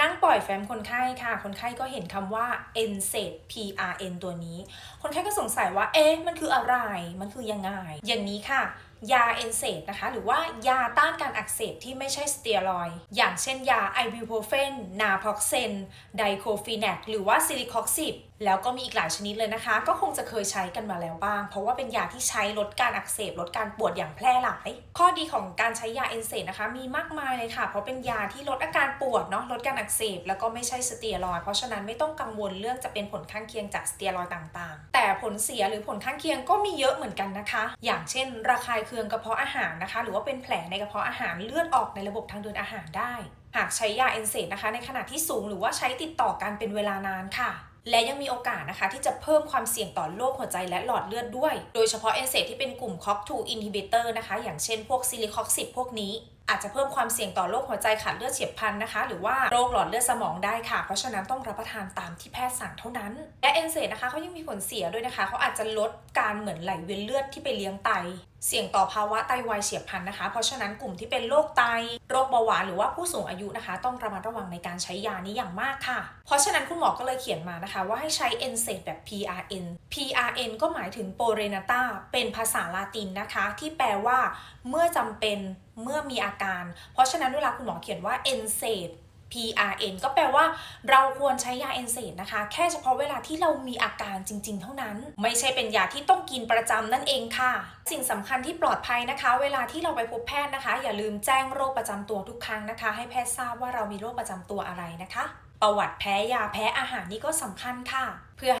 นั่งปล่อยแฟ้มคนไข้ค่ะ คนไข้ก็เห็นคำว่า NSAID PRN ตัวนี้ คนไข้ก็สงสัยว่า เอ๊ะ มันคืออะไร มันคือยังไง อย่างนี้ค่ะยา NSAID นะคะ หรือว่ายาต้านการอักเสบที่ไม่ใช่สเตียรอย อย่างเช่นยาไอบิวโพเฟน นาพ็อกเซน ไดโคฟีแนกหรือว่าซิลิคอกซิบแล้วก็มีอีกหลายชนิดเลยนะคะ ก็คงจะเคยใช้กันมาแล้วบ้าง เพราะว่าเป็นยาที่ใช้ลดการอักเสบลดการปวดอย่างแพร่หลาย ข้อดีของการใช้ยา NSAID นะคะ มีมากมายเลยค่ะ เพราะเป็นยาที่ลดอาการปวดเนาะลดการอักเสบแล้วก็ไม่ใช่สเตียรอยเพราะฉะนั้นไม่ต้องกังวลเรื่องจะเป็นผลข้างเคียงจากสเตียรอยต่างๆ แต่ผลเสียหรือผลข้างเคียงก็มีเยอะเหมือนกันนะคะ อย่างเช่น ระคายเคืองกระเพาะอาหารนะคะ หรือว่าเป็นแผลในกระเพาะอาหารเลือดออกในระบบทางเดินอาหารได้ หากใช้ยาเอนเซดนะคะ ในขนาดที่สูงหรือว่าใช้ติดต่อกันเป็นเวลานานค่ะ และยังมีโอกาสนะคะ ที่จะเพิ่มความเสี่ยงต่อโรคหัวใจและหลอดเลือดด้วย โดยเฉพาะเอนเซดที่เป็นกลุ่ม COX-2 inhibitor นะคะ อย่างเช่นพวกซิลิคอกซิบพวกนี้ อาจจะเพิ่มความเสี่ยงต่อโรคหัวใจขาดเลือดเฉียบพลันนะคะ หรือว่าโรคหลอดเลือดสมองได้ค่ะ เพราะฉะนั้นต้องรับประทานตามที่แพทย์สั่งเท่านั้น และ NSAID นะคะเขายังมีผลเสียด้วยนะคะเขาอาจจะลดการเหมือนไหลเวียนเลือดที่ไปเลี้ยงไต เสี่ยงต่อภาวะไตวายเฉียบพลันนะคะ เพราะฉะนั้นกลุ่มที่เป็นโรคไต โรคเบาหวานหรือว่าผู้สูงอายุนะคะ ต้องระมัดระวังในการใช้ยานี้อย่างมากค่ะ เพราะฉะนั้นคุณหมอก็เลยเขียนมานะคะ ว่าให้ใช้ NSAID แบบ PRN PRN ก็หมายถึง p o r e n a t a เป็นภาษาลาตินนะคะ ที่แปลว่า เมื่อจำเป็น เมื่อมีอาการ เพราะฉะนั้นเวลาคุณหมอเขียนว่า NSAID PRN ก็แปลว่าเราควรใช้ยา NSAID นะคะ แค่เฉพาะเวลาที่เรามีอาการจริง ๆ เท่านั้น ไม่ใช่เป็นยาที่ต้องกินประจำนั่นเองค่ะ สิ่งสำคัญที่ปลอดภัยนะคะ เวลาที่เราไปพบแพทย์นะคะ อย่าลืมแจ้งโรคประจำตัวทุกครั้งนะคะ ให้แพทย์ทราบว่าเรามีโรคประจำตัวอะไรนะคะ ประวัติแพ้ยาแพ้อาหารนี่ก็สำคัญค่ะ เพื่อ